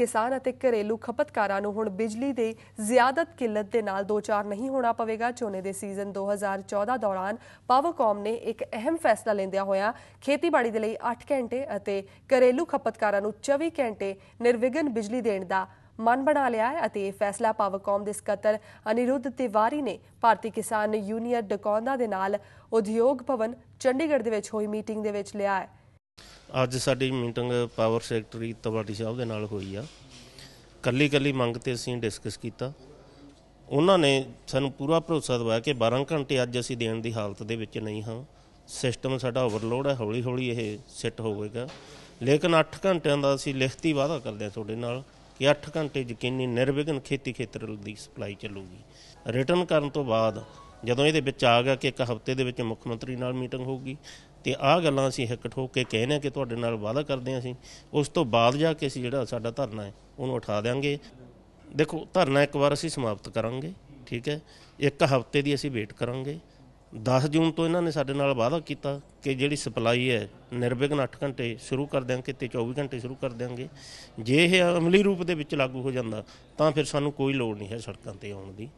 ਕਿਸਾਨ ਅਤੇ ਘਰੇਲੂ ਖਪਤਕਾਰਾਂ ਨੂੰ ਹੁਣ ਬਿਜਲੀ ਦੀ ਜ਼ਿਆਦਤ ਕਿੱਲਤ ਦੇ ਨਾਲ ਦੋ-ਚਾਰ ਨਹੀਂ ਹੋਣਾ ਪਵੇਗਾ। ਝੋਨੇ ਦੇ ਸੀਜ਼ਨ 2014 ਦੌਰਾਨ ਪਾਵਰਕੌਮ ਨੇ ਇੱਕ ਅਹਿਮ ਫੈਸਲਾ ਲੈਂਦਿਆਂ ਹੋਇਆ ਖੇਤੀਬਾੜੀ ਦੇ ਲਈ 8 ਘੰਟੇ ਅਤੇ ਘਰੇਲੂ ਖਪਤਕਾਰਾਂ ਨੂੰ 24 ਘੰਟੇ ਨਿਰਵਿਘਨ ਬਿਜਲੀ ਦੇਣ ਦਾ ਮਨ ਬਣਾ ਲਿਆ ਹੈ ਅਤੇ ਇਹ ਫੈਸਲਾ ਪਾਵਰਕੌਮ ਦੇ ਸਕੱਤਰ ਅਨਿਰੁੱਧ ਤਿਵਾਰੀ ਨੇ ਭਾਰਤੀ ਕਿਸਾਨ ਯੂਨੀਅਨ ਡਕੌਂਦਾ ਦੇ ਨਾਲ ਉਦਯੋਗ ਭਵਨ ਚੰਡੀਗੜ੍ਹ ਦੇ ਵਿੱਚ ਹੋਈ ਮੀਟਿੰਗ ਦੇ ਵਿੱਚ ਲਿਆ ਹੈ। ਅੱਜ ਸਾਡੀ ਮੀਟਿੰਗ ਪਾਵਰ ਸੈਕਟਰੀ ਤਵਾਟੀ ਸਾਹਿਬ ਦੇ ਨਾਲ ਹੋਈ ਆ। ਕੱਲੀ ਕੱਲੀ ਮੰਗ ਤੇ ਅਸੀਂ ਡਿਸਕਸ ਕੀਤਾ। ਉਹਨਾਂ ਨੇ ਸਾਨੂੰ ਪੂਰਾ ਭਰੋਸਾ ਦਿਵਾਇਆ ਕਿ 12 ਘੰਟੇ ਅੱਜ ਅਸੀਂ ਦੇਣ ਦੀ ਹਾਲਤ ਦੇ ਵਿੱਚ ਨਹੀਂ ਹਾਂ। ਸਿਸਟਮ ਸਾਡਾ ਓਵਰਲੋਡ ਹੈ ਹੌਲੀ ਹੌਲੀ ਇਹ ਸੈੱਟ ਹੋਵੇਗਾ। ਲੇਕਿਨ 8 ਘੰਟਿਆਂ ਦਾ ਅਸੀਂ ਲਿਖਤੀ ਵਾਅਦਾ ਕਰਦੇ ਹਾਂ ਤੁਹਾਡੇ ਨਾਲ ਕਿ 8 ਘੰਟੇ ਯਕੀਨੀ ਨਿਰਵਿਘਨ ਖੇਤੀ ਖੇਤਰ ਦੀ ਸਪਲਾਈ ਚੱਲੂਗੀ। ਰਿਟਰਨ ਕਰਨ ਤੋਂ ਬਾਅਦ ਜਦੋਂ ਇਹਦੇ ਵਿੱਚ ਆ ਗਿਆ ਕਿ ਇੱਕ ਹਫ਼ਤੇ ਦੇ ਵਿੱਚ ਮੁੱਖ ਮੰਤਰੀ ਨਾਲ ਮੀਟਿੰਗ ਹੋਊਗੀ, ਤੇ ਆਹ ਗੱਲਾਂ ਅਸੀਂ ਇੱਕ ਠੋਕ ਕੇ ਕਹਿੰਦੇ ਹਾਂ ਕਿ ਤੁਹਾਡੇ ਨਾਲ ਵਾਅਦਾ ਕਰਦੇ ਹਾਂ ਅਸੀਂ। ਉਸ ਤੋਂ ਬਾਅਦ ਜਾ ਕੇ ਅਸੀਂ ਜਿਹੜਾ ਸਾਡਾ ਧਰਨਾ ਹੈ, ਉਹਨੂੰ ਉਠਾ ਦੇਵਾਂਗੇ ਦੇਖੋ, ਧਰਨਾ ਇੱਕ ਵਾਰ ਅਸੀਂ ਸਮਾਪਤ ਕਰਾਂਗੇ, ਠੀਕ ਹੈ? ਇੱਕ ਹਫ਼ਤੇ ਦੀ ਅਸੀਂ ਵੇਟ ਕਰਾਂਗੇ। 10 ਜੂਨ ਤੋਂ ਇਹਨਾਂ ਨੇ ਸਾਡੇ ਨਾਲ ਵਾਅਦਾ ਕੀਤਾ ਕਿ ਜਿਹੜੀ ਸਪਲਾਈ ਹੈ, ਨਿਰਵਿਘਨ 8 ਘੰਟੇ ਸ਼ੁਰੂ ਕਰ ਦਿਆਂਗੇ ਤੇ 24 ਘੰਟੇ ਸ਼ੁਰੂ ਕਰ ਦਿਆਂਗੇ। ਜੇ ਇਹ ਅਮਲੀ ਰੂਪ ਦੇ ਵਿੱਚ ਲਾਗੂ ਹੋ ਜਾਂਦਾ, ਤਾਂ ਫਿਰ ਸਾਨੂੰ ਕੋਈ ਲੋੜ ਨਹੀਂ ਹੈ ਸੜਕਾਂ ਤੇ ਆਉਣ ਦੀ।